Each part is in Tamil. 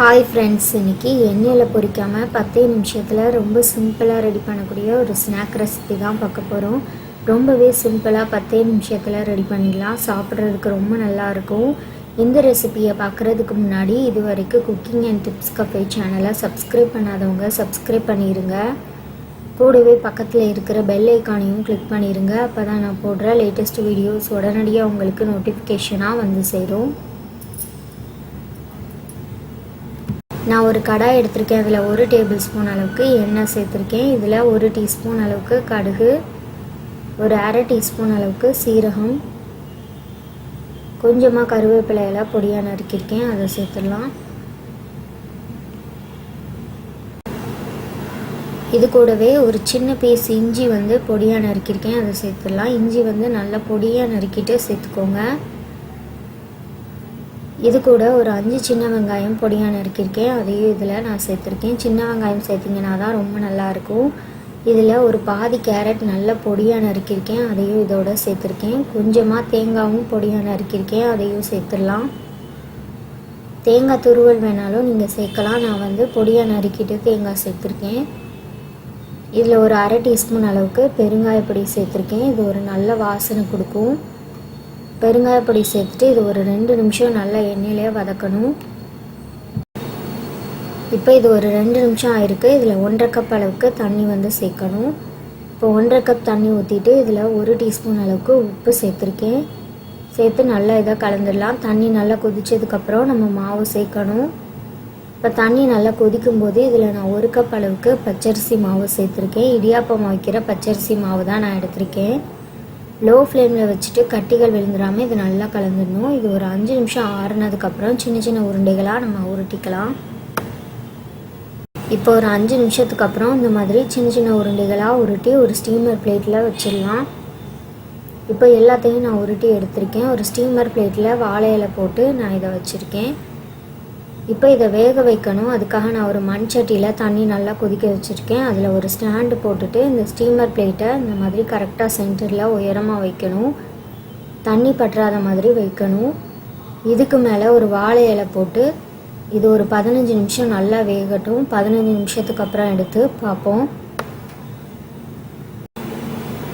ஹாய் ஃப்ரெண்ட்ஸ் இன்றைக்கி எண்ணெயில் பொறிக்காமல் பத்தே நிமிஷத்தில் ரொம்ப சிம்பிளாக ரெடி பண்ணக்கூடிய ஒரு ஸ்நாக் ரெசிபி தான் பார்க்க போகிறோம் ரொம்பவே சிம்பிளாக பத்தே நிமிஷத்தில் ரெடி பண்ணிடலாம். சாப்பிட்றதுக்கு ரொம்ப நல்லாயிருக்கும் இந்த ரெசிபியை பார்க்குறதுக்கு முன்னாடி இது வரைக்கும் குக்கிங் அண்ட் டிப்ஸ் கஃபே சேனலை சப்ஸ்கிரைப் பண்ணாதவங்க சப்ஸ்கிரைப் பண்ணிடுங்க கூடவே பக்கத்தில் இருக்கிற பெல் ஐக்கானையும் கிளிக் பண்ணிடுங்க அப்போ தான் நான் போடுற லேட்டஸ்ட் வீடியோஸ் உடனடியாக உங்களுக்கு நோட்டிஃபிகேஷனாக வந்து சேரும். நான் ஒரு கடாய் எடுத்திருக்கேன். அதில் ஒரு டேபிள் ஸ்பூன் அளவுக்கு எண்ணெய் சேர்த்துருக்கேன். இதில் ஒரு டீஸ்பூன் அளவுக்கு கடுகு ஒரு அரை டீஸ்பூன் அளவுக்கு சீரகம் கொஞ்சமாக கருவேப்பிலையெல்லாம் பொடியாக நறுக்கியிருக்கேன். அதை சேர்த்துடலாம். இது கூடவே ஒரு சின்ன பீஸ் இஞ்சி வந்து பொடியாக நறுக்கியிருக்கேன். அதை சேர்த்துடலாம். இஞ்சி வந்து நல்லா பொடியாக நறுக்கிட்டு சேர்த்துக்கோங்க. இது கூட ஒரு அஞ்சு சின்ன வெங்காயம் பொடியாக நறுக்கியிருக்கேன் அதையும் இதில் நான் சேர்த்துருக்கேன். சின்ன வெங்காயம் சேர்த்திங்கன்னா தான் ரொம்ப நல்லாயிருக்கும். இதில் ஒரு பாதி கேரட் நல்ல பொடியாக நறுக்கியிருக்கேன் அதையும் இதோட சேர்த்துருக்கேன். கொஞ்சமாக தேங்காயும் பொடியாக நறுக்கியிருக்கேன் அதையும் சேர்த்துடலாம். தேங்காய் துருவல் வேணாலும் நீங்கள் சேர்க்கலாம். நான் வந்து பொடியாக நறுக்கிட்டு தேங்காய் சேர்த்துருக்கேன். இதில் ஒரு அரை டீஸ்பூன் அளவுக்கு பெருங்காயப்பொடி சேர்த்துருக்கேன். இது ஒரு நல்ல வாசனை கொடுக்கும். பெருங்காயப்பொடி சேர்த்துட்டு இது ஒரு ரெண்டு நிமிஷம் நல்லா எண்ணெயிலே வதக்கணும். இப்போ இது ஒரு ரெண்டு நிமிஷம் ஆயிருக்கு. இதில் ஒன்றரை கப் அளவுக்கு தண்ணி வந்து சேர்க்கணும். இப்போ ஒன்றரை கப் தண்ணி ஊற்றிட்டு இதில் ஒரு டீஸ்பூன் அளவுக்கு உப்பு சேர்த்துருக்கேன். சேர்த்து நல்லா இதாக கலந்துடலாம். தண்ணி நல்லா கொதித்ததுக்கப்புறம் நம்ம மாவு சேர்க்கணும். இப்போ தண்ணி நல்லா கொதிக்கும் போது இதில் நான் ஒரு கப் அளவுக்கு பச்சரிசி மாவு சேர்த்துருக்கேன். இடியாப்பம் வைக்கிற பச்சரிசி மாவு தான் நான் எடுத்திருக்கேன். லோ ஃப்ளேமில் வச்சுட்டு கட்டிகள் விழுந்துடாமல் இது நல்லா கலந்துடணும். இது ஒரு அஞ்சு நிமிஷம் ஆறுனதுக்கப்புறம் சின்ன சின்ன உருண்டைகளாக நம்ம உருட்டிக்கலாம். இப்போ ஒரு அஞ்சு நிமிஷத்துக்கு அப்புறம் இந்த மாதிரி சின்ன சின்ன உருண்டைகளாக உருட்டி ஒரு ஸ்டீமர் பிளேட்டில் வச்சிடலாம். இப்போ எல்லாத்தையும் நான் உருட்டி எடுத்திருக்கேன். ஒரு ஸ்டீமர் பிளேட்டில் வாழை இலை போட்டு நான் இதை வச்சுருக்கேன். இப்போ இதை வேக வைக்கணும். அதுக்காக நான் ஒரு மண் சட்டியில் தண்ணி நல்லா கொதிக்க வச்சுருக்கேன். அதில் ஒரு ஸ்டாண்டு போட்டுட்டு இந்த ஸ்டீமர் பிளேட்டை இந்த மாதிரி கரெக்டாக சென்டரில் உயரமாக வைக்கணும். தண்ணி பற்றாத மாதிரி வைக்கணும். இதுக்கு மேலே ஒரு வாழை இலை போட்டு இது ஒரு பதினஞ்சு நிமிஷம் நல்லா வேகட்டும். பதினஞ்சு நிமிஷத்துக்கு அப்புறம் எடுத்து பார்ப்போம்.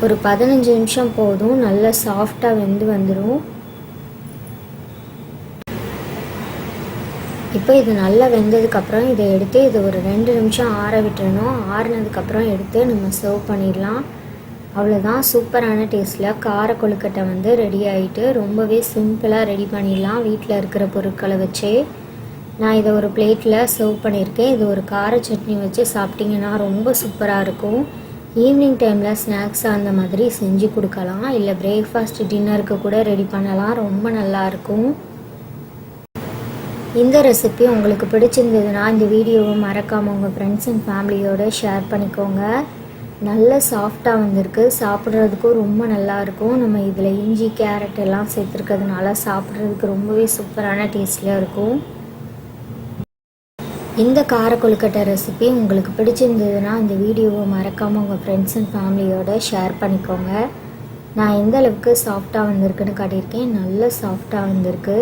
ஒரு பதினஞ்சு நிமிஷம் போதும். நல்லா சாஃப்டாக வெந்து வந்துடும் இப்போ இது நல்லா வெந்ததுக்கப்புறம் இதை எடுத்து இது ஒரு ரெண்டு நிமிஷம் ஆற விட்டுறணும். ஆறுனதுக்கப்புறம் எடுத்து நம்ம சர்வ் பண்ணிடலாம். அவ்வளோதான் சூப்பரான டேஸ்ட்டில் கார கொழுக்கட்டை வந்து ரெடி ஆகிட்டு ரொம்பவே சிம்பிளாக ரெடி பண்ணிடலாம். வீட்டில் இருக்கிற பொருட்களை வச்சே. நான் இதை ஒரு பிளேட்டில் சர்வ் பண்ணியிருக்கேன். இது ஒரு கார சட்னி வச்சு சாப்பிட்டிங்கன்னா ரொம்ப சூப்பராக இருக்கும். ஈவினிங் டைமில் ஸ்நாக்ஸ் அந்த மாதிரி செஞ்சு கொடுக்கலாம். இல்லை பிரேக்ஃபாஸ்ட் டின்னருக்கு கூட ரெடி பண்ணலாம். ரொம்ப நல்லாயிருக்கும் இந்த ரெசிபி உங்களுக்கு பிடிச்சிருந்ததுன்னா இந்த வீடியோவை மறக்காமல் உங்கள் ஃப்ரெண்ட்ஸ் அண்ட் ஃபேமிலியோடு ஷேர் பண்ணிக்கோங்க. நல்ல சாஃப்டாக வந்திருக்கு. சாப்பிட்றதுக்கும் ரொம்ப நல்லாயிருக்கும் நம்ம இதில் இஞ்சி கேரட் எல்லாம் சேர்த்துருக்கிறதுனால சாப்பிட்றதுக்கு ரொம்பவே சூப்பரான டேஸ்டில் இருக்கும். இந்த கார கொழுக்கட்டை ரெசிபி உங்களுக்கு பிடிச்சிருந்ததுன்னா இந்த வீடியோவை மறக்காமல் உங்கள் ஃப்ரெண்ட்ஸ் அண்ட் ஃபேமிலியோட ஷேர் பண்ணிக்கோங்க. நான் எந்த அளவுக்கு சாஃப்டாக வந்திருக்குன்னு காட்டியிருக்கேன். நல்ல சாஃப்டாக வந்திருக்கு.